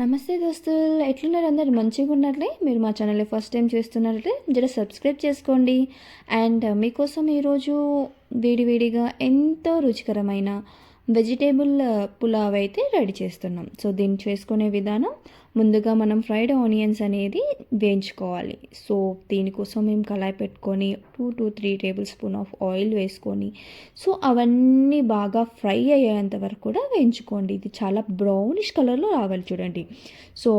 నమస్తే దోస్తులు ఎట్లున్నారు అందరు? మంచిగా ఉన్నట్లే మీరు మా ఛానల్ని ఫస్ట్ టైం చూస్తున్నట్లే జర సబ్స్క్రైబ్ చేసుకోండి. అండ్ మీకోసం ఈరోజు వేడివేడిగా ఎంతో రుచికరమైన వెజిటేబుల్ పులావ్ అయితే రెడీ చేస్తున్నాం. సో దీన్ని చేసుకునే విధానం ముందుగా మనం ఫ్రైడ్ ఆనియన్స్ అనేది వేయించుకోవాలి. సో దీనికోసం మేము కళాయి పెట్టుకొని two to three tablespoon of oil వేసుకొని సో అవన్నీ బాగా ఫ్రై అయ్యేంత వరకు కూడా వేయించుకోండి. ఇది చాలా బ్రౌనిష్ కలర్లో రావాలి చూడండి. సో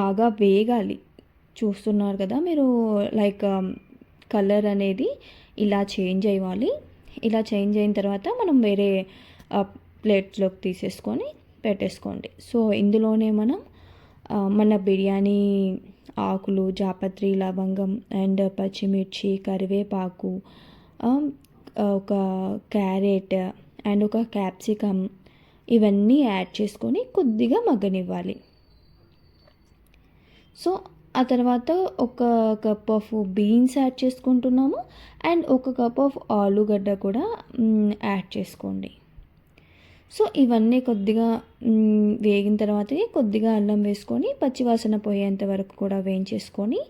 బాగా వేగాలి. చూస్తున్నారు కదా మీరు లైక్ కలర్ అనేది ఇలా చేంజ్ అయ్యాలి ఇలా చేంజ్ అయిన తర్వాత మనం వేరే ప్లేట్లోకి తీసేసుకొని పెట్టేసుకోండి. సో ఇందులోనే మనం మన బిర్యానీ ఆకులు జాపత్రి లవంగం అండ్ పచ్చిమిర్చి కరివేపాకు ఒక క్యారెట్ అండ్ ఒక క్యాప్సికమ్ ఇవన్నీ యాడ్ చేసుకొని కొద్దిగా మగ్గనివ్వాలి. సో ఆ తర్వాత ఒక కప్ ఆఫ్ బీన్స్ యాడ్ చేసుకుంటున్నాము. అండ్ ఒక కప్ ఆఫ్ ఆలుగడ్డ కూడా యాడ్ చేసుకోండి. సో ఇవన్నీ కొద్దిగా వేగిన తర్వాత కొద్దిగా అల్లం వేసుకొని పచ్చివాసన పోయేంత వరకు కూడా వేయించేసుకొని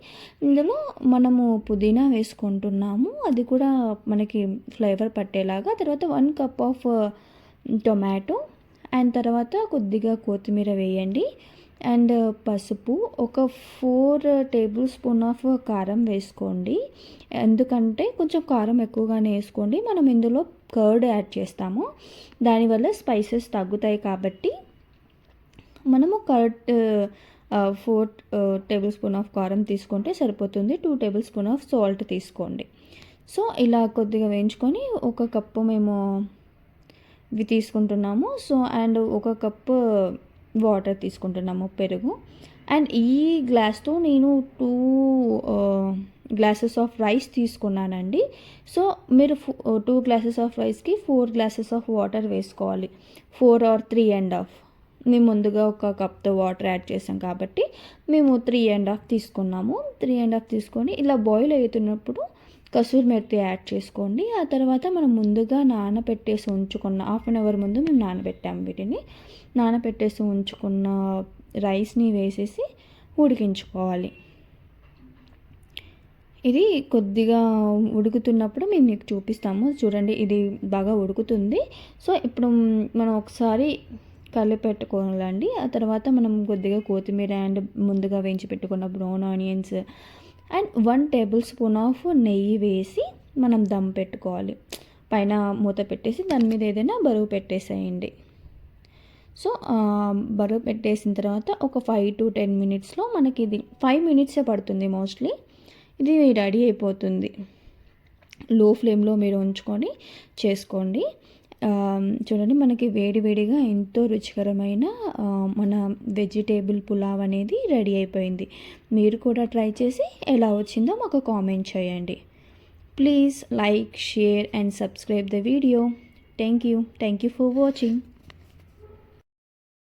ఇందులో మనము పుదీనా వేసుకుంటున్నాము. అది కూడా మనకి ఫ్లేవర్ పట్టేలాగా. తర్వాత one cup of tomato and తర్వాత కొద్దిగా కొత్తిమీర వేయండి. అండ్ పసుపు ఒక ఫోర్ టేబుల్ స్పూన్ ఆఫ్ కారం వేసుకోండి. ఎందుకంటే కొంచెం కారం ఎక్కువగానే వేసుకోండి. మనం ఇందులో కర్డ్ యాడ్ చేస్తాము. దానివల్ల స్పైసెస్ తగ్గుతాయి కాబట్టి మనము curd four tablespoon of కారం తీసుకుంటే సరిపోతుంది. Two tablespoon of salt తీసుకోండి. సో ఇలా కొద్దిగా వేయించుకొని ఒక కప్పు మేము ఇవి తీసుకుంటున్నాము. సో అండ్ ఒక కప్పు వాటర్ తీసుకుంటున్నాము పెరుగు. అండ్ ఈ గ్లాస్తో నేను టూ గ్లాసెస్ ఆఫ్ రైస్ తీసుకున్నానండి. సో మీరు టూ గ్లాసెస్ ఆఫ్ రైస్కి ఫోర్ గ్లాసెస్ ఆఫ్ వాటర్ వేసుకోవాలి. Four or three and half. మేము ముందుగా ఒక కప్తో వాటర్ యాడ్ చేసాం కాబట్టి మేము త్రీ అండ్ హాఫ్ తీసుకున్నాము. త్రీ అండ్ హాఫ్ తీసుకొని ఇలా బాయిల్ అవుతున్నప్పుడు కసూరి మెత్తి యాడ్ చేసుకోండి. ఆ తర్వాత మనం ముందుగా నానబెట్టేసి ఉంచుకున్న హాఫ్ అన్ అవర్ ముందు మేము నానబెట్టాము వీటిని. నానబెట్టేసి ఉంచుకున్న రైస్ని వేసేసి ఉడికించుకోవాలి. ఇది కొద్దిగా ఉడుకుతున్నప్పుడు మేము మీకు చూపిస్తాము. చూడండి ఇది బాగా ఉడుకుతుంది. సో ఇప్పుడు మనం ఒకసారి కలిపెట్టుకోవాలండి ఆ తర్వాత మనం కొద్దిగా కొత్తిమీర అండ్ ముందుగా వేయించి పెట్టుకున్న brown onions and one tablespoon of నెయ్యి వేసి మనం దమ్ పెట్టుకోవాలి. పైన మూత పెట్టేసి దాని మీద ఏదైనా బరువు పెట్టేసేయండి. సో బరువు పెట్టేసిన తర్వాత ఒక ఫైవ్ టు టెన్ మినిట్స్లో మనకి ఇది ఫైవ్ మినిట్సే పడుతుంది మోస్ట్లీ. ఇది రెడీ అయిపోతుంది. లో ఫ్లేమ్లో మీరు ఉంచుకొని చేసుకోండి. చూడండి మనకి వేడివేడిగా ఎంతో రుచికరమైన మన వెజిటేబుల్ పులావ్ అనేది రెడీ అయిపోయింది. మీరు కూడా ట్రై చేసి ఎలా వచ్చిందో మాకు కామెంట్ చేయండి. Please like share and subscribe the video. Thank you. Thank you for watching.